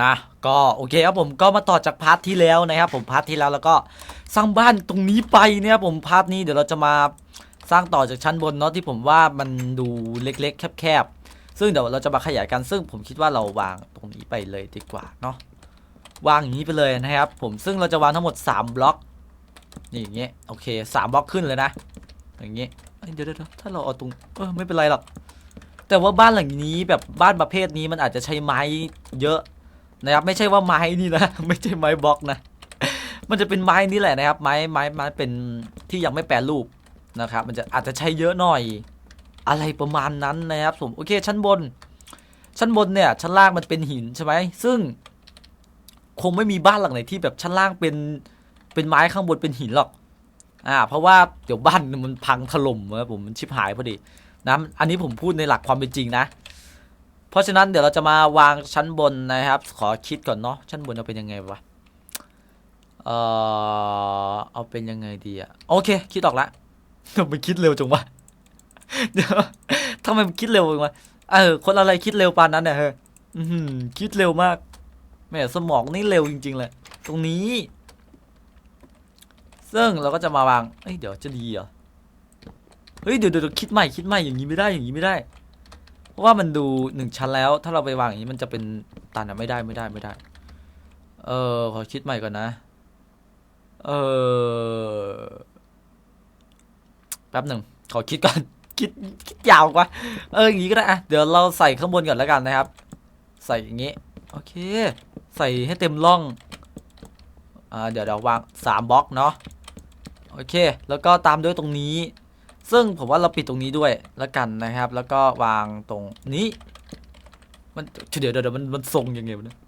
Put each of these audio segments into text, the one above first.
นะก็โอเคครับผมก็มาต่อจากพาร์ทที่แล้วนะครับผมพาร์ทที่แล้วแล้วก็สร้างบ้านตรงนี้ไปเนะครับผมพาร์ทนี้เดี๋ยวเราจะมาสร้างต่อจากชั้นบนเนาะที่ผมว่ามันดูเล็กๆ แคบๆ ซึ่งเดี๋ยวเราจะมาขยายกันซึ่งผมคิดว่าเราวางตรงนี้ไปเลยดีกว่าเนาะวางอย่างนี้ไปเลยนะครับ ผมซึ่งเราจะวางทั้งหมด 3 บล็อกนี่อย่างเงี้ยโอเค3บล็อกขึ้นเลยนะ อย่างเงี้ยเดี๋ยวเดี๋ยวเดี๋ยวถ้าเราเอาตรงเออไม่เป็นไรหรอกแต่ว่าบ้านหลังนี้แบบบ้านประเภทนี้มันอาจจะใช้ไม้เยอะ นะครับไม่ใช่ว่าไม้นี่นะไม่ใช่ไม้บล็อกนะ มันจะเป็นไม้นี่แหละนะครับ ไม้ไม้ไม้เป็นที่ยังไม่แปรรูปนะครับ มันจะอาจจะใช้เยอะหน่อย อะไรประมาณนั้นนะครับผมโอเค ชั้นบน ชั้นบนเนี่ย ชั้นล่างมันเป็นหินใช่ไหมซึ่ง คงไม่มีบ้านหลังไหนที่แบบชั้นล่างเป็นเป็นไม้ข้างบนเป็นหินหรอก อ่า เพราะว่าเดี๋ยวบ้านมันพังถล่มนะผมมันชิบหายพอดีนะอันนี้ผมพูดในหลักความเป็นจริงนะ เพราะฉะนั้นเดี๋ยวเราจะมาวางชั้นบนนะครับ ขอคิดก่อนเนาะชั้นบนเอาเป็นยังไงวะเออเอาเป็นยังไงดีอะโอเค คิดออกละทำไมคิดเร็วจังวะเดี๋ยวทำไมมันคิดเร็วจังวะเออคนอะไรคิดเร็วปานนั้นเนี่ยเฮ้ยคิดเร็วมากแม่สมองนี่เร็วจริง ๆ เลย ตรงนี้ ซึ่งเราก็จะมาวางเอ้ยเดี๋ยวจะดีเหรอเฮ้ยเดี๋ยวเดี๋ยวคิดใหม่คิดใหม่อย่างนี้ไม่ได้อย่างนี้ไม่ได้ เพราะว่ามันดูหนึ่งชั้นแล้ว ถ้าเราไปวางอย่างนี้มันจะเป็นตันอะไม่ได้ไม่ได้ไม่ได้ เออขอคิดใหม่ก่อนนะ เออแป๊บหนึ่งขอคิดก่อน คิดคิดยาวกว่า เอออย่างนี้ก็ได้อะเดี๋ยวเราใส่ข้างบนก่อนแล้วกันนะครับ ใส่อย่างนี้ โอเค ใส่ให้เต็มร่อง อ่าเดี๋ยวเราวางสามบล็อกเนาะ โอเค แล้วก็ตามด้วยตรงนี้ ซึ่งผมว่าเราปิดตรงนี้ด้วยแล้วกันนะครับ แล้วก็วางตรงนี้ มันเดี๋ยวเดี๋ยวมันมันทรงยังไงวะเนี่ย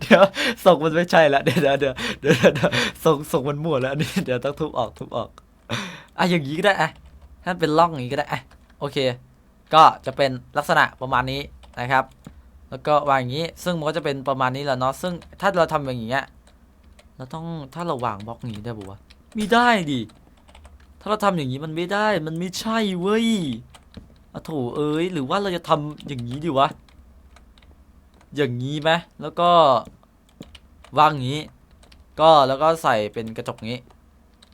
เดี๋ยวทรงมันไม่ใช่ละเดี๋ยวเดี๋ยวเดี๋ยวเดี๋ยวเดี๋ยวทรงทรงมันมั่วแล้วนี่เดี๋ยวต้องทุบออกทุบออกอะอย่างนี้ก็ได้อะถ้าเป็นร่องอย่างนี้ก็ได้อะโอเค ก็จะเป็นลักษณะประมาณนี้นะครับ แล้วก็วางอย่างนี้ ซึ่งมันก็จะเป็นประมาณนี้แหละเนาะซึ่งถ้าเราทำอย่างเงี้ยเราต้องถ้าเราวางบล็อกอย่างนี้ได้ปะวะมีได้ดิ ถ้าเราทำอย่างนี้มันไม่ได้ มันไม่ใช่เว้ยอะโถเอ้ย หรือว่าเราจะทำอย่างนี้ดีวะ อย่างนี้ไหมแล้วก็วางอย่างนี้ ก็แล้วก็ใส่เป็นกระจกนี้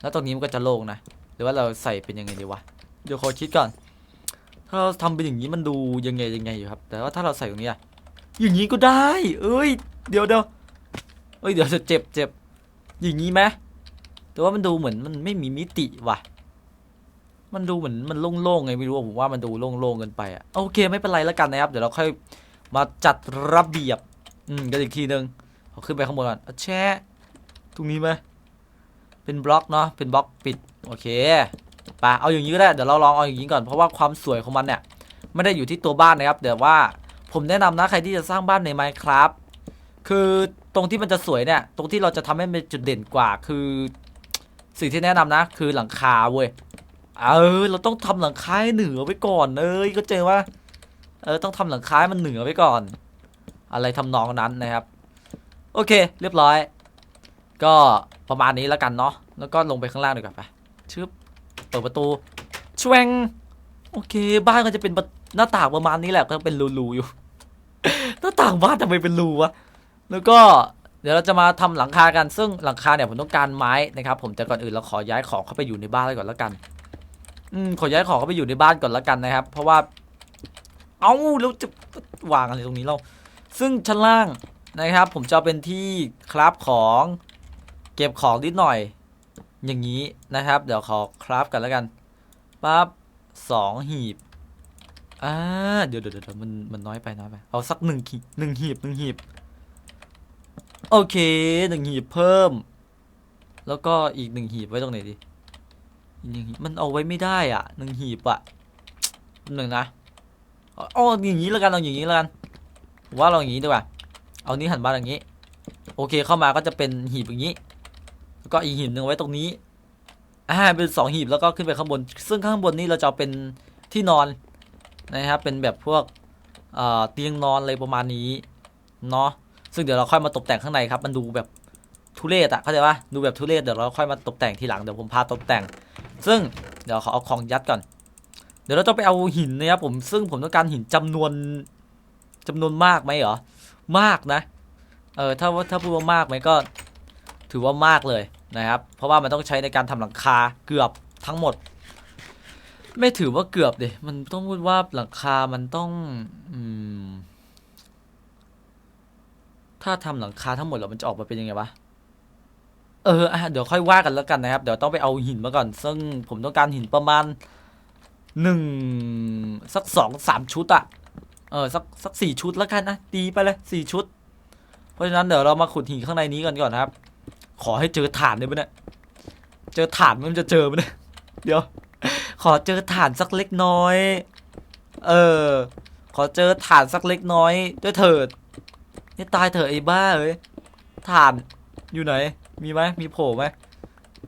แล้วตรงนี้มันก็จะโล่งนะ หรือว่าเราใส่เป็นยังไงดีวะ เดี๋ยวขอคิดก่อน ถ้าเราทำเป็นอย่างนี้มันดูยังไงยังไงอยู่ครับ แต่ว่าถ้าเราใส่ตรงนี้อะอย่างนี้ก็ได้ เอ้ย เดี๋ยวเดี๋ยวเอ้ย เดี๋ยวจะเจ็บเจ็บอย่างนี้ไหมแต่ว่ามันดูเหมือนมันไม่มีมิติว่ะ มันดูเหมือนมันโล่งๆไงไม่รู้ผมว่ามันดูโล่งๆเกินไปอะโอเคไม่เป็นไรแล้วกันนะครับ เดี๋ยวเราค่อยมาจัดระเบียบ อืมกันอีกทีนึงเอขึ้นไปข้างบนก่อนอาแช่ตรงนี้ไหมเป็นบล็อกเนาะเป็นบล็อกปิดโอเคไปเอาอย่างนี้ก็ได้เดี๋ยวเราลองเอาอย่างนี้ก่อนเพราะว่าความสวยของมันเนี่ยไม่ได้อยู่ที่ตัวบ้านนะครับแต่ว่าผมแนะนำนะใครที่จะสร้างบ้านใน Minecraft คือตรงที่มันจะสวยเนี่ย ตรงที่เราจะทำให้มันเป็นจุดเด่นกว่า คือ สิ่งที่แนะนำนะ คือหลังคาเว้ย เออ เราต้องทำหลังคาให้เหนือไว้ก่อนเอ้ยก็เจอว่า เออต้องทำหลังคาให้มันเหนือไว้ก่อน อะไรทำนองนั้นนะครับ โอเค เรียบร้อย ก็ประมาณนี้แล้วกันเนาะแล้วก็ลงไปข้างล่างดีกว่าไปชึบเปิดประตูชวงโอเค บ้านก็จะเป็นหน้าต่างประมาณนี้แหละก็เป็นรูๆอยู่ หน้าต่างบ้านทำไมเป็นรูวะแล้วก็เดี๋ยวเราจะมาทำหลังคากันซึ่งหลังคาเนี่ยผมต้องการไม้นะครับ ผมแต่ก่อนอื่นเราขอย้ายของเข้าไปอยู่ในบ้านก่อนแล้วกัน อืมขอย้ายของเข้าไปอยู่ในบ้านก่อนแล้วกันนะครับ เพราะว่า เอาแล้วจะวางอะไรตรงนี้เรา ซึ่งชั้นล่างนะครับ ผมจะเป็นที่คราฟของ เก็บของนิดหน่อย อย่างนี้นะครับ เดี๋ยวขอคราฟกันแล้วกันปั๊บสองหีบอ่าเดี๋ยวเดี๋ยวมันมันน้อยไปน้อยไปเอาสักหนึ่งหีบหนึ่งหีบหนึ่งหีบโอเคหนึ่งหีบเพิ่ม แล้วก็อีกหนึ่งหีบไว้ตรงไหนดี หนึ่งมันเอาไว้ไม่ได้อะหนึ่งหีบอะหนึ่งนะอ๋ออย่างนี้แล้วกันเอาอย่างนี้แล้วกันว่าเราอย่างนี้ดีกว่า เอานี้หันมาอย่างนี้ โอเคเข้ามาก็จะเป็นหีบอย่างนี้ แล้วก็อีกหีบหนึ่งไว้ตรงนี้อ่าเป็นสองหีบแล้วก็ขึ้นไปข้างบน ซึ่งข้างบนนี่เราจะเอาเป็นที่นอนนะครับเป็นแบบพวกเอ่อเตียงนอนอะไรประมาณนี้เนาะซึ่งเดี๋ยวเราค่อยมาตกแต่งข้างในครับ มันดูแบบทุเรศอะเข้าใจปะดูแบบทุเรศเดี๋ยวเราค่อยมาตกแต่งทีหลังเดี๋ยวผมพาตกแต่ง ซึ่งเดี๋ยวขอเอาของยัดก่อน เดี๋ยวเราต้องไปเอาหินนะครับผมซึ่งผมต้องการหินจำนวนจำนวนมากไหมเหรอมากนะ เออถ้าว่าถ้าพูดว่ามากไหมก็ ถือว่ามากเลยนะครับ เพราะว่ามันต้องใช้ในการทำหลังคาเกือบทั้งหมด ไม่ถือว่าเกือบดิมันต้องพูดว่าหลังคามันต้องอืมถ้าทำหลังคาทั้งหมดแล้วมันจะออกมาเป็นยังไงวะ เอออะเดี๋ยวค่อยว่ากันแล้วกันนะครับ เดี๋ยวต้องไปเอาหินมาก่อน ซึ่งผมต้องการหินประมาณหนึ่งสักสองสามชุดอะเออสักสักสี่ชุดแล้วกันนะตีไปเลยสี่ชุด เพราะฉะนั้นเดี๋ยวเรามาขุดหินข้างในนี้กันก่อนครับ ขอให้เจอฐานได้ไหมเนี่ยเจอฐานมันจะเจอไหมเนี่ยเดี๋ยว ขอเจอฐานสักเล็กน้อย เออ ขอเจอฐานสักเล็กน้อยด้วยเถิดนี่ตายเถอะไอ้บ้าเอ้ยฐานอยู่ไหน มีไหมมีโผล่ไหม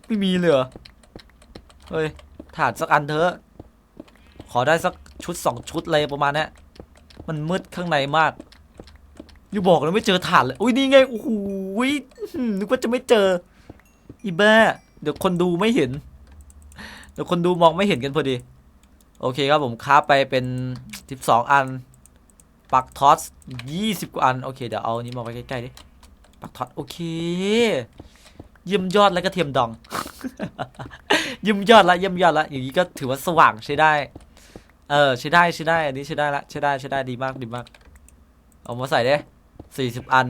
ไม่มีเลยเหรอเฮ้ยฐานสักอันเถอะขอได้สักชุดสองชุดเลยประมาณนี้มันมืดข้างในมาก อยู่บอกแล้วไม่เจอฐานเลยอุ้ยนี่ไงโอ้โหนึกว่าจะไม่เจอ อีบ้าเดี๋ยวคนดูไม่เห็น เดี๋ยวคนดูมองไม่เห็นกันพอดี โอเคครับผมค้าไปเป็น12อัน ปักทอส20กว่าอัน โอเคเดี๋ยวเอาอันนี้มาไว้ใกล้ๆดิ ปักทอสโอเค เยี่ยมยอดและกระเทียมดอง เยี่ยมยอดละเยี่ยมยอดละอย่างนี้ก็ถือว่าสว่างใช้ได้ เออใช้ได้ใช้ได้ อันนี้ใช้ได้ละใช้ได้ใช้ได้ดีมากดีมาก เอามาใส่เด้สี่สิบอัน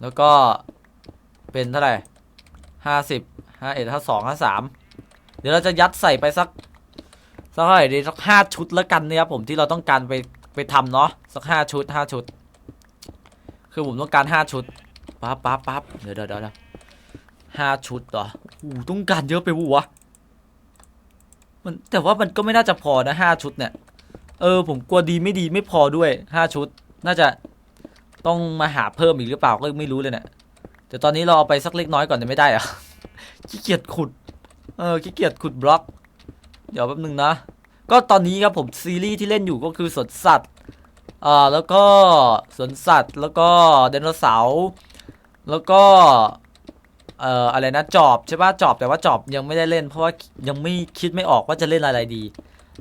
แล้วก็เป็นเท่าไหร่ห้าสิบห้าเอ็ดห้าสองห้าสามเดี๋ยวเราจะยัดใส่ไปสักสักเท่าไหร่ดีสักห้าชุดแล้วกันนะครับผมที่เราต้องการไปไปทำเนาะสักห้าชุดห้าชุด คือผมต้องการห้าชุดปั๊บปั๊บปั๊บเดี๋ยวเดี๋ยวเดี๋ยว ห้าชุดเหรอโอ้ต้องการเยอะไปวะมันแต่ว่ามันก็ไม่น่าจะพอนะห้าชุดเนี่ย เออ ผมกลัวดีไม่ดีไม่พอด้วยห้าชุด น่าจะต้องมาหาเพิ่มอีกหรือเปล่าก็ไม่รู้เลยเนี่ยแต่ตอนนี้เราเอาไปสักเล็กน้อยก่อนจะไม่ได้อะขี้เกียจขุด เออขี้เกียจขุดบล็อก เดี๋ยวแป๊บนึงนะ ก็ตอนนี้ครับผมซีรีส์ที่เล่นอยู่ก็คือสวนสัตว์อ่าแล้วก็สวนสัตว์แล้วก็ไดโนเสาร์แล้วก็ เอ่ออะไรนะจอบใช่ปะจอบแต่ว่าจอบยังไม่ได้เล่น เพราะว่ายังไม่คิดไม่ออกว่าจะเล่นอะไรดี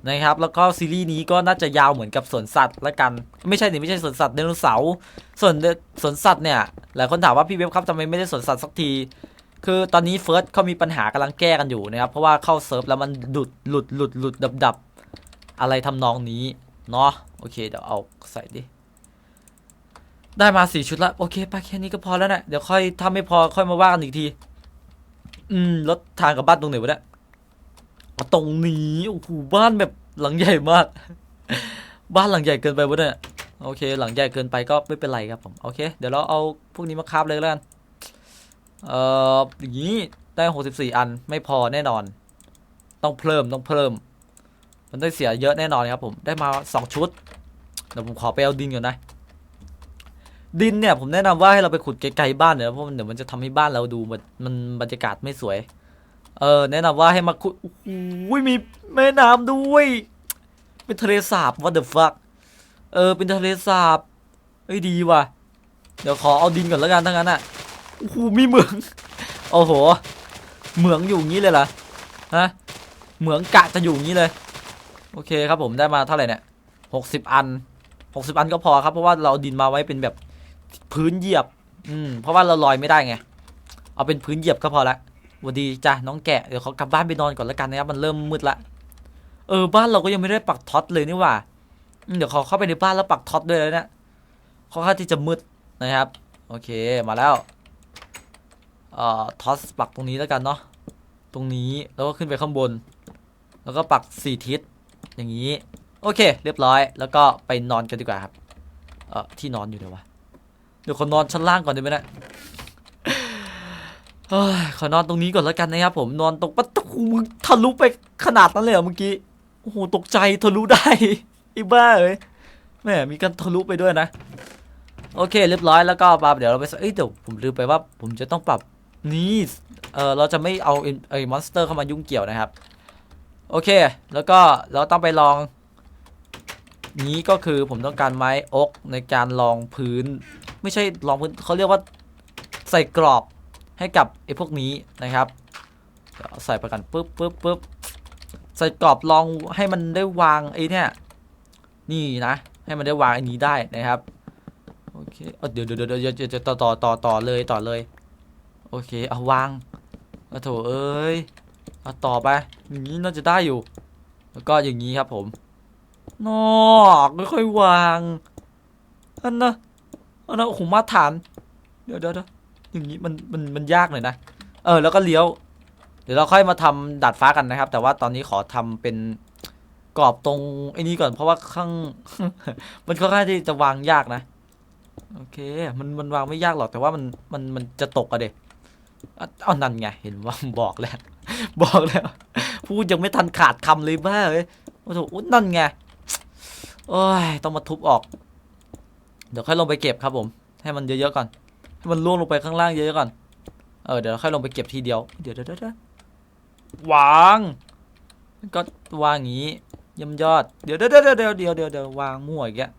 นะครับ แล้วก็ซีรีส์นี้ก็น่าจะยาวเหมือนกับสวนสัตว์ละกัน ไม่ใช่ดิไม่ใช่สวนสัตว์ไดโนเสาร์ส่วนสวนสัตว์เนี่ยหลายคนถามว่าพี่เว็บครับทำไมไม่ได้สวนสัตว์สักที คือตอนนี้เฟิร์สเขามีปัญหากำลังแก้กันอยู่นะครับ เพราะว่าเข้าเซิร์ฟแล้วมันหลุดหลุดหลุดหลุดดับดับอะไรทำนองนี้เนาะโอเคเดี๋ยวเอาใส่ดิ ได้มาสี่ชุดละโอเคไปแค่นี้ก็พอแล้วนะเดี๋ยวค่อยถ้าไม่พอค่อยมาว่ากันอีกที อืมรถทางกับบ้านตรงไหนวะเนี่ยตรงนี้โอ้โหบ้านแบบหลังใหญ่มาก บ้านหลังใหญ่เกินไปวะเนี่ยโอเค หลังใหญ่เกินไปก็ไม่เป็นไรครับผมโอเค เดี๋ยวเราเอาพวกนี้มาคาบเลยแล้วกันเอ่ออย่างนี้ได้หกสิบสี่อันไม่พอแน่นอน ต้องเพิ่มต้องเพิ่ม มันได้เสียเยอะแน่นอนครับผมได้มาสองชุดเดี๋ยวผมขอไปเอาดินก่อนนะ ดินเนี่ยผมแนะนำว่าให้เราไปขุดไกลๆบ้านเนี่ยเพราะมันเดี๋ยวมันจะทำให้บ้านเราดูมันมันบรรยากาศไม่สวย เออ แนะนำว่าให้มาขุดโอ้โหมีแม่น้ำด้วย เป็นทะเลสาบ what the fuck เออ เป็นทะเลสาบเฮ้ยดีว่ะ เดี๋ยวขอเอาดินก่อนแล้วกันทั้งนั้นอะโอ้โหมีเหมืองโอ้โหเหมืองอยู่งี้เลยเหรอฮะเหมืองกะจะอยู่งี้เลย โอเคครับผมได้มาเท่าไหร่เนี่ยหกสิบอันหกสิบอันก็พอครับเพราะว่าเราเอาดินมาไว้เป็นแบบ พื้นเหยียบ อืม เพราะว่าเราลอยไม่ได้ไง เอาเป็นพื้นเหยียบก็พอละวัสดีจ้ะน้องแกะ เดี๋ยวเขากลับบ้านไปนอนก่อนแล้วกันนะครับ มันเริ่มมืดละ เออ บ้านเราก็ยังไม่ได้ปักท็อตเลยนี่หว่า เดี๋ยวเขาเข้าไปในบ้านแล้วปักท็อตด้วยแล้วเนี่ยเขาค่างที่จะมืดนะครับ โอเค มาแล้ว เอ่อ ท็อตปักตรงนี้แล้วกันเนาะ ตรงนี้ แล้วก็ขึ้นไปข้างบน แล้วก็ปักสี่ทิศ อย่างนี้ โอเค เรียบร้อย แล้วก็ไปนอนกันดีกว่าครับ เอ่อ ที่นอนอยู่เดี๋ยววะ เดี๋ยวขอนอนชั้นล่างก่อนได้ไหมนะเฮ้ยขอนอนตรงนี้ก่อนแล้วกันนะครับผมนอนตรงประตูมึงทะลุไปขนาดนั้นเลยเหรอเมื่อกี้โอ้โหตกใจทะลุได้ไอ้บ้าเอ้ยแหมมีการทะลุไปด้วยนะ โอเค เรียบร้อยแล้วก็ปรับเดี๋ยวเราไปเอ้ยเดี๋ยวผมลืมไปว่า ผมจะต้องปรับนี่เออเราจะไม่เอาไอ้มอนสเตอร์เข้ามายุ่งเกี่ยวนะครับ โอเค แล้วก็เราต้องไปลองนี้ก็คือผมต้องการไม้อกในการลองพื้น ไม่ใช่ลองพื้นเขาเรียกว่าใส่กรอบให้กับไอ้พวกนี้นะครับใส่ไปกันปุ๊บปุ๊บปุ๊บใส่กรอบลองให้มันได้วางไอ้เนี่ยนี่นะ ให้มันได้วางไอ้นี้ได้นะครับโอเคเอาเดี๋ยวเดี๋ยวเดี๋ยวเดี๋ยวจะต่อต่อต่อต่อเลยต่อเลย โอเคเอาวางเอาโถเอ้ยเอาต่อไปอย่างนี้น่าจะได้อยู่ แล้วก็อย่างนี้ครับผมนอกไม่ค่อยวางอันนะ อันนะโอ้โหมาตรฐาน เดี๋ยวเดี๋ยวเดี๋ยวอย่างนี้มันมันมันยากหน่อยนะ เออ แล้วก็เลี้ยว เดี๋ยวเราค่อยมาทำดาดฟ้ากันนะครับ แต่ว่าตอนนี้ขอทำเป็นกรอบตรงไอ้นี้ก่อนเพราะว่าข้าง มันค่อนข้างที่จะวางยากนะ โอเค มันมันวางไม่ยากหรอกแต่ว่ามันมันมันจะตกอะเด็เอานั่นไง เห็นว่าบอกแล้ว บอกแล้ว พูดยังไม่ทันขาดคำเลยบ้าเลยโอ้โหนั่นไงโอ้ยต้องมาทุบออก เดี๋ยวค่อยลงไปเก็บครับผม ให้มันเยอะๆก่อน ให้มันล่วงลงไปข้างล่างเยอะๆก่อน เออเดี๋ยวค่อยลงไปเก็บทีเดียว เดี๋ยวเดี๋ยวเดี๋ยววางก็วางอย่างนี้ย่ำยอด เดี๋ยวเดี๋ยวเดี๋ยวเดี๋ยวเดี๋ยวเดี๋ยวเดี๋ยววางมั่วอีกแล้ว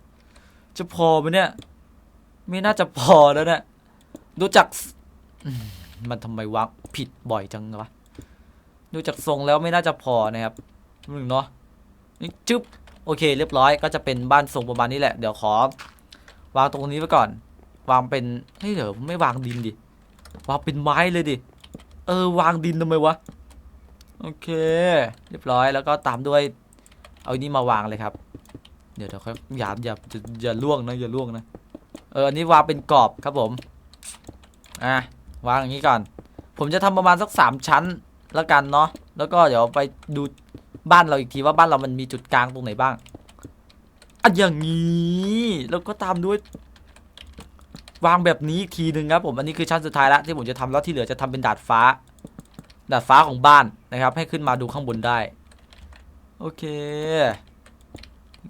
จะพอไหมเนี่ย ไม่น่าจะพอแล้วเนี่ยดูจากมันทำไมวางผิดบ่อยจังวะดูจากทรงแล้วไม่น่าจะพอนะครับหนึ่งเนาะนี่จึ๊บโอเค เรียบร้อยก็จะเป็นบ้านทรงประมาณนี้แหละ เดี๋ยวขอ วางตรงนี้ไว้ก่อน วางเป็นเฮ้ยเดี๋ยวไม่วางดินดิ วางเป็นไม้เลยดิ เออ วางดินทำไมวะ โอเค เรียบร้อยแล้วก็ตามด้วย เอาอันนี้มาวางเลยครับ เดี๋ยวเดี๋ยวค่อยอย่าอย่าอย่ายาล่วงนะอย่าล่วงนะ เอออันนี้วางเป็นกรอบครับผม อะวางอย่างนี้ก่อน ผมจะทำประมาณสักสามชั้นแล้วกันเนาะ แล้วก็เดี๋ยวไปดูบ้านเราอีกทีว่าบ้านเรามันมีจุดกลางตรงไหนบ้าง อะอย่างนี้แล้วก็ตามด้วย วางแบบนี้อีกทีหนึ่งครับผมอันนี้คือชั้นสุดท้ายแล้วที่ผมจะทำแล้วที่เหลือจะทำเป็นดาดฟ้า ดาดฟ้าของบ้านนะครับ ให้ขึ้นมาดูข้างบนได้ โอเค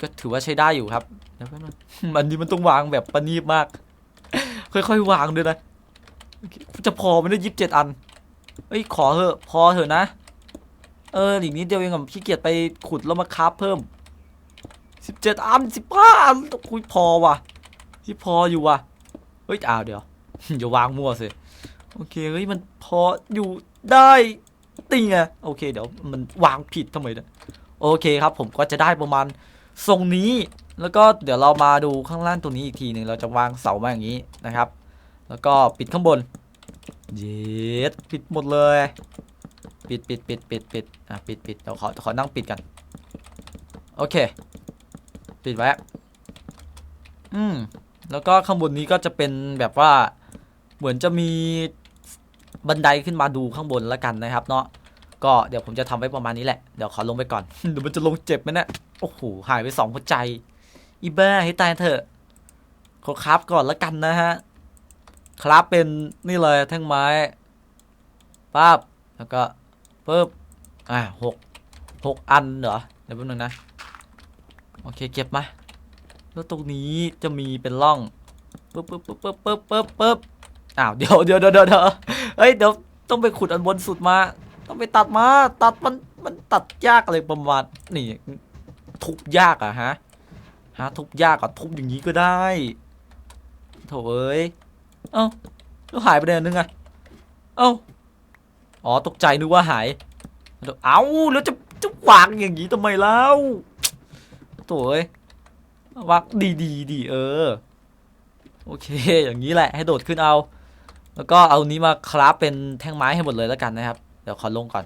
ก็ถือว่าใช้ได้อยู่ครับเดี๋ยวแป๊บนึงอันนี้มันต้องวางแบบประณีตมาก ค่อยๆวางด้วยนะจะพอไหมันได้ยิบเจ็ดอันเอ้ยขอเถอะพอเถอะนะ เอออีกนิดเดียวเองกับขี้เกียจไปขุดแล้วมาคราฟเพิ่ม สิบเจ็ดอันสิบห้าอันคุยพอว่ะที่พออยู่ว่ะ เฮ้ยอ้าวเดี๋ยวอย่าวางมั่วสิ โอเค เฮ้ย มันพออยู่ได้ติงไงโอเค เดี๋ยวมันวางผิดทำไมเนี่ยโอเคครับ ผมก็จะได้ประมาณทรงนี้ แล้วก็เดี๋ยวเรามาดูข้างล่างตัวนี้อีกทีหนึ่งเราจะวางเสามาอย่างนี้นะครับ แล้วก็ปิดข้างบน เย็ดปิดหมดเลย ปิดปิดปิดปิดปิดอะปิดปิดเดี๋ยวขอขอนั่งปิดกัน โอเค ปิดไว้ อืม แล้วก็ข้างบนนี้ก็จะเป็นแบบว่า เหมือนจะมีบันไดขึ้นมาดูข้างบนแล้วกันนะครับ เนาะ ก็เดี๋ยวผมจะทำไว้ประมาณนี้แหละ เดี๋ยวขอลงไปก่อน เดี๋ยวมันจะลงเจ็บไหมเนี่ย โอ้โห หายไปสองหัวใจ อีบ้าให้ตายเถอะขอคราฟก่อนแล้วกันนะฮะ คราฟเป็นนี่เลยแท่งไม้ปั๊บแล้วก็ปึ๊บอ่าหกหกอันเหรอ เดี๋ยวแป๊บนึงนะ โอเคเก็บมา แล้วตรงนี้จะมีเป็นร่องปึ๊บปึ๊บปึ๊บปึ๊บปึ๊บปึ๊บปึ๊บอ้าวเดี๋ยวเดี๋ยวเดี๋ยวเดี๋ยวเดี๋ยวเฮ้ยเดี๋ยวต้องไปขุดอันบนสุดมา ต้องไปตัดมา ตัดมันมันตัดยากอะไรประมาณนี่ทุบยากอะฮะฮะทุบยากอะทุบอย่างนี้ก็ได้โถเอ้ยเอ้าแล้วหายไปไหนอันนึงอะเอ้าอ๋อตกใจนึกว่าหาย เอ้าแล้วจะจะวางอย่างนี้ทำไมเล่า โถ่เอ้ยวางดีดีดีเออ โอเค อย่างนี้แหละให้โดดขึ้นเอา แล้วก็เอานี้มาคราฟเป็นแท่งไม้ให้หมดเลยแล้วกันนะครับ เดี๋ยวขอลงก่อน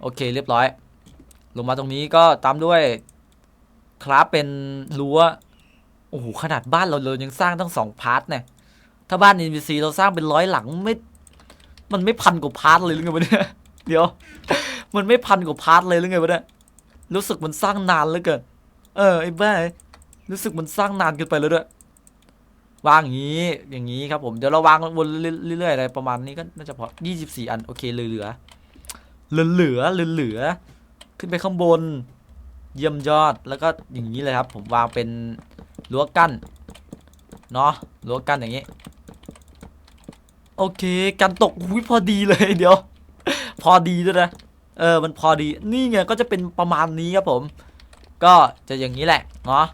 โอเคเรียบร้อย ลงมาตรงนี้ก็ตามด้วยคราฟเป็นรั้วโอ้โหขนาดบ้านเราเลยยังสร้างตั้งสองพาร์ทเนี่ยถ้าบ้าน NPC เราสร้างเป็นร้อยหลังไม่ มันไม่พันกว่าพาร์ทเลยหรือไงวะเนี่ยเดี๋ยว มันไม่พันกว่าพาร์ทเลยหรือไงวะเนี่ย รู้สึกมันสร้างนานเหลือเกิน เออไอ้บ้ารู้สึกมันสร้างนานเกินไปแล้วด้วย วางอย่างนี้ อย่างนี้ครับผม เดี๋ยวเราวางวนเรื่อยๆอะไรประมาณนี้ก็น่าจะพอ 24 อัน โอเคเหลือเหลือเหลือ เหลือ เหลือ เหลือ ขึ้นไปข้างบน เยี่ยมยอด แล้วก็อย่างนี้เลยครับ ผมวางเป็นรั้วกั้น เนาะรั้วกั้นอย่างนี้ โอเคกันตกอุ้ยพอดีเลย เดี๋ยว พอดีด้วยนะ เออมันพอดีนี่ไงก็จะเป็นประมาณนี้ครับผม ก็จะอย่างนี้แหละเนาะ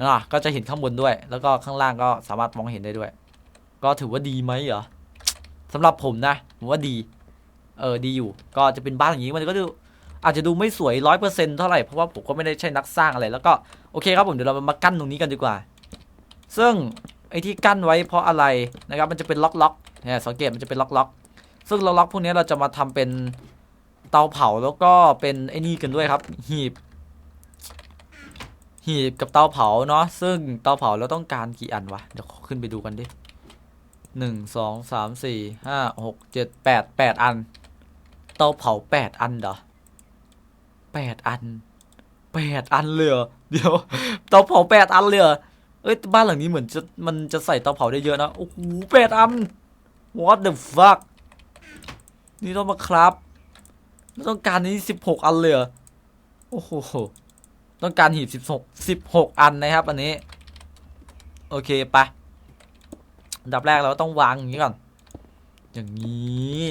อะก็จะเห็นข้างบนด้วย แล้วก็ข้างล่างก็สามารถมองเห็นได้ด้วย ก็ถือว่าดีไหมเหรอสำหรับผมนะผมว่าดี เออดีอยู่ ก็จะเป็นบ้านอย่างนี้มันก็ดูอาจจะดูไม่สวยร้อยเปอร์เซ็นต์เท่าไหร่เพราะว่าผมก็ไม่ได้ใช่นักสร้างอะไรแล้วก็โอเคครับผมเดี๋ยวเรามากั้นตรงนี้กันดีกว่า ซึ่งไอ้ที่กั้นไว้เพราะอะไรนะครับมันจะเป็นล็อกล็อกเนี่ยสังเกตมันจะเป็นล็อกล็อกซึ่งล็อกล็อกพวกนี้เราจะมาทำเป็น เตาเผาแล้วก็เป็นไอ้นี่กันด้วยครับ หีบ หีบกับเตาเผาเนาะซึ่งเตาเผาเราต้องการกี่อันวะ เดี๋ยวขึ้นไปดูกันดิหนึ่งสองสามสี่ห้าหกเจ็ดแปดแปดอัน เตาเผาแปดอันเหรอแปดอันแปดอันเลยเดี๋ยวเตาเผาแปดอันเลยเอเอ้ยบ้านหลังนี้เหมือนจะมันจะใส่เตาเผาได้เยอะนะโอ้โหแปดอัน what the fuck นี่ต้องมาครับ แล้วต้องการนี้สิบหกอันเลยเหรอโอ้โหต้องการหีบสิบหกสิบหกอันนะครับ อันนี้ โอเคไปดับแรกเราต้องวางอย่างนี้ก่อน อย่างนี้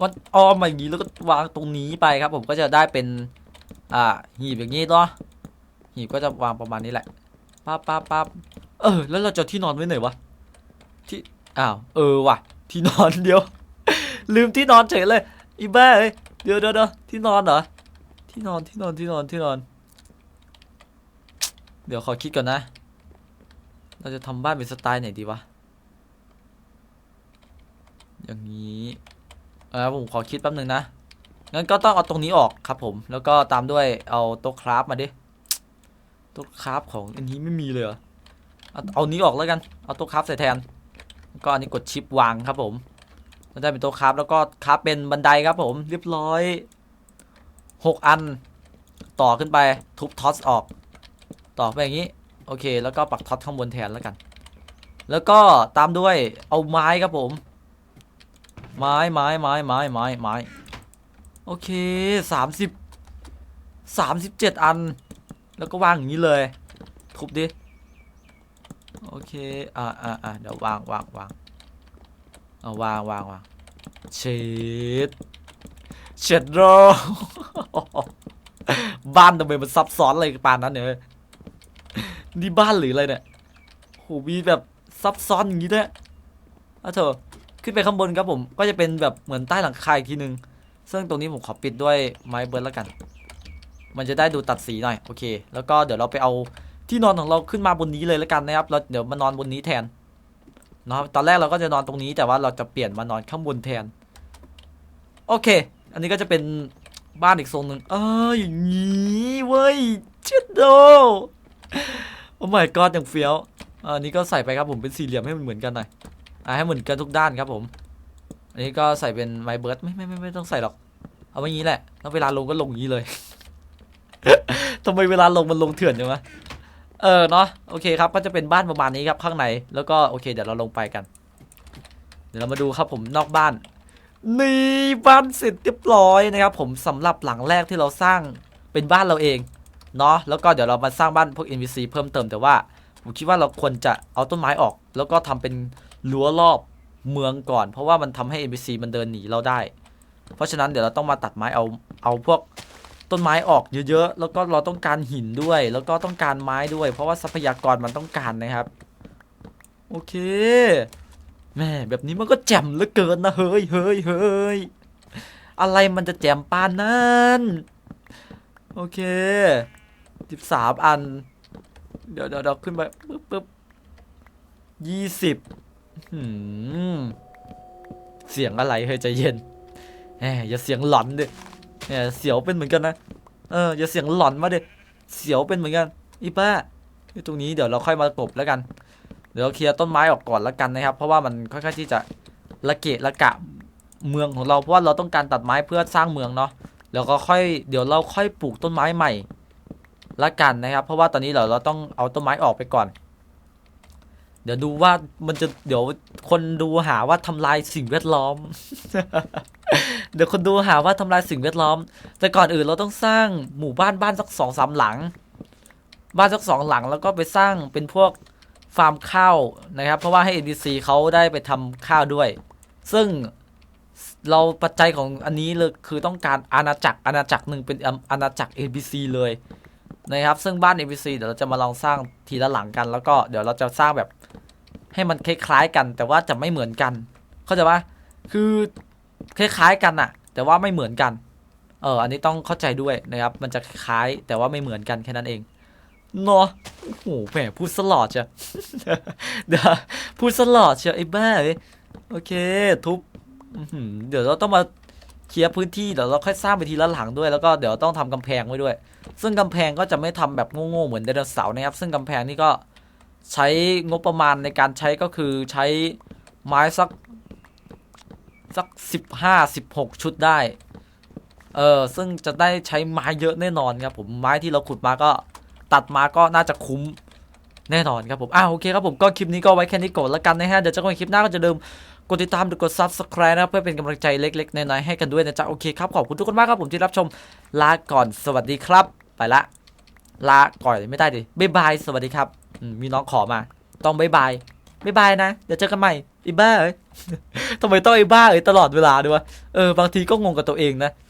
วัดอ้อมมาอย่างนี้แล้วก็วางตรงนี้ไปครับ ผมก็จะได้เป็น อ่า หีบอย่างนี้เนาะหีบก็จะวางประมาณนี้แหละปั๊บปั๊บปั๊บเออ แล้วเราจะที่นอนไว้ไหนวะที่อ้าวเออว่ะ ที่นอนเดียว ลืมที่นอนเฉยเลย อีบ้าเอ้ยเดี๋ยวเดี๋ยวเดี๋ยวที่นอนเหรอ ที่นอนที่นอนที่นอนที่นอน เดี๋ยวขอคิดก่อนนะ เราจะทำบ้านเป็นสไตล์ไหนดีวะ อย่างนี้เออผมขอคิดแป๊บหนึ่งนะ งั้นก็ต้องเอาตรงนี้ออกครับผม แล้วก็ตามด้วยเอาโต๊ะคราฟมาดิ โต๊ะคราฟของอันนี้ไม่มีเลยเหรอเอาเอานี้ออกแล้วกัน เอาโต๊ะคราฟใส่แทนแก็อันนี้กดชิปวางครับผม มันไดเป็นโต๊ะคราฟแล้วก็คราฟเป็นบันไดครับผมเรียบร้อยหกอัน ต่อขึ้นไปทุบท็อสออก ต่อไปอย่างนี้ โอเค แล้วก็ปักท็อตข้างบนแทนแล้วกัน แล้วก็ตามด้วยเอาไม้ครับผม ไม้ไม้ไม้ไม้ไม้ไม้โอเคสามสิบสามสิบเจ็ดอัน แล้วก็วางอย่างนี้เลย ทุบดิ โอเค อ่าอ่าอ่าเดี๋ยววางวางวาง เอาวางวางวางเช็ดเช็ดโรบ้านทำไมมันซับซ้อนอะไรปานนั้นเนี่ยนี่บ้านหรืออะไรเนี่ยโหมีแบบซับซ้อนอย่างนี้ด้วยอะเถอะขึ้นไปข้างบนครับผมก็จะเป็นแบบเหมือนใต้หลังคาอีกทีนึง ซึ่งตรงนี้ผมขอปิดด้วยไม้เบิร์ดแล้วกัน มันจะได้ดูตัดสีหน่อยโอเค แล้วก็เดี๋ยวเราไปเอาที่นอนของเราขึ้นมาบนนี้เลยแล้วกันนะครับเราเดี๋ยวมานอนบนนี้แทน นะครับตอนแรกเราก็จะนอนตรงนี้แต่ว่าเราจะเปลี่ยนมานอนข้างบนแทน โอเค อันนี้ก็จะเป็นบ้านอีกโซนหนึ่งเอออย่างนี้เว้ยชิดโดโอ้ my god อย่างเฟี้ยวอันนี้ก็ใส่ไปครับผมเป็นสี่เหลี่ยมให้มันเหมือนกันหน่อยอ่าให้เหมือนกันทุกด้านครับผม อันนี้ก็ใส่เป็นไมเบิร์ดไม่ไม่ไม่ไม่ต้องใส่หรอก เอาไว้งนี้แหละแล้วเวลาลงก็ลงอย่างนี้เลยทำไมเวลาลงมันลงเถื่อนจังวะ เออเนาะโอเคครับก็จะเป็นบ้านประมาณนี้ครับข้างในแล้วก็โอเคเดี๋ยวเราลงไปกัน เดี๋ยวเรามาดูครับผมนอกบ้านนี่บ้านเสร็จเรียบร้อยนะครับผมสำหรับหลังแรกที่เราสร้างเป็นบ้านเราเองเนาะแล้วก็เดี๋ยวเรามาสร้างบ้านพวก NPC เพิ่มเติมแต่ว่าผมคิดว่าเราควรจะเอาต้นไม้ออก แล้วก็ทำเป็นรั้วรอบเมืองก่อน เพราะว่ามันทำให้ NPC มันเดินหนีเราได้ เพราะฉะนั้นเดี๋ยวเราต้องมาตัดไม้เอาเอาพวก ต้นไม้ออกเยอะๆ แล้วก็เราต้องการหินด้วย แล้วก็ต้องการไม้ด้วย เพราะว่าทรัพยากรมันต้องการนะครับ โอเคแม่แบบนี้มันก็แจ่มเหลือเกินนะเฮ้ยเฮ้ยเฮ้ยอะไรมันจะแจ่มปานนั้นโอเคสิบสามอัน เดี๋ยวเดี๋ยวเดี๋ยวขึ้นไปปึ๊บปึ๊บยี่สิบเสียงอะไรเฮ้ยใจเย็นแหมอย่าเสียงหลอนดิ เนี่ยเสียวเป็นเหมือนกันนะ เอออย่าเสียงหลอนมาเดิเสียวเป็นเหมือนกัน อีป้าอยู่ตรงนี้เดี๋ยวเราค่อยมากบแล้วกัน เดี๋ยวเราเคลียร์ต้นไม้ออกก่อนแล้วกันนะครับ เพราะว่ามันค่อนข้างที่จะละเกะละกะเมืองของเราเพราะว่าเราต้องการตัดไม้เพื่อสร้างเมืองเนาะ แล้วก็ค่อยเดี๋ยวเราค่อยปลูกต้นไม้ใหม่ละกันนะครับ เพราะว่าตอนนี้เราเราต้องเอาต้นไม้ออกไปก่อน เดี๋ยวดูว่ามันจะเดี๋ยวคนดูหาว่าทำลายสิ่งแวดล้อม เดี๋ยวคนดูหาว่าทำลายสิ่งแวดล้อม แต่ก่อนอื่นเราต้องสร้างหมู่บ้านบ้านสักสองสามหลัง บ้านสักสองหลังแล้วก็ไปสร้างเป็นพวกฟาร์มข้าวนะครับ เพราะว่าให้ NPC เขาได้ไปทำข้าวด้วย ซึ่งเราปัจจัยของอันนี้เลยคือต้องการอาณาจักรอาณาจักรหนึ่งเป็นอาณาจักร NPC เลยนะครับ ซึ่งบ้าน NPC เดี๋ยวเราจะมาลองสร้างทีละหลังกัน แล้วก็เดี๋ยวเราจะสร้างแบบให้มันคล้ายๆกัน แต่ว่าจะไม่เหมือนกัน เข้าใจปะคือ คล้ายๆกันอะแต่ว่าไม่เหมือนกัน เออ อันนี้ต้องเข้าใจด้วยนะครับ มันจะคล้ายแต่ว่าไม่เหมือนกันแค่นั้นเองเนาะโอ้โหแหมพูดสลอดจ้ะเดี๋ยวพูดสลอดเชียวไอ้บ้าเอ้ยโอเค ทุบเดี๋ยวเราต้องมาเคลียร์พื้นที่เดี๋ยวเราค่อยสร้างไปทีละหลังด้วยแล้วก็เดี๋ยวต้องทำกำแพงไว้ด้วย ซึ่งกำแพงก็จะไม่ทำแบบโง่ๆเหมือนไดโนเสาร์นะครับ ซึ่งกำแพงนี่ก็ใช้งบประมาณในการใช้ก็คือใช้ไม้สัก สักสิบห้าสิบหกชุดได้ เออซึ่งจะได้ใช้ไม้เยอะแน่นอนครับผมไม้ที่เราขุดมาก็ตัดมาก็น่าจะคุ้มแน่นอนครับผมอ้าวโอเคครับผมก็คลิปนี้ก็ไว้แค่นี้ก่อนแล้วกันนะฮะ เดี๋ยวเจะกันคลิปหน้าก็จะเดิมกดติดตามหรือกด subscribe นะเพื่อเป็นกำลังใจเล็กๆ น้อยๆให้กันด้วยนะจ๊ะ โอเคครับ ขอบคุณทุกคนมากครับผมที่รับชม ลาก่อนสวัสดีครับ ไปละ ลาก่อนไม่ได้ดิบ๊ายบาย สวัสดีครับ มีน้องขอมา ต้องบ๊ายบายบ๊ายบายนะ เดี๋ยวเจอกันใหม่อ้บ้าเอ้ย ทำไมต้องไอ้บ้าเอ้ยตลอดเวลาด้วยวะเออบางทีก็งงกับตัวเองนะ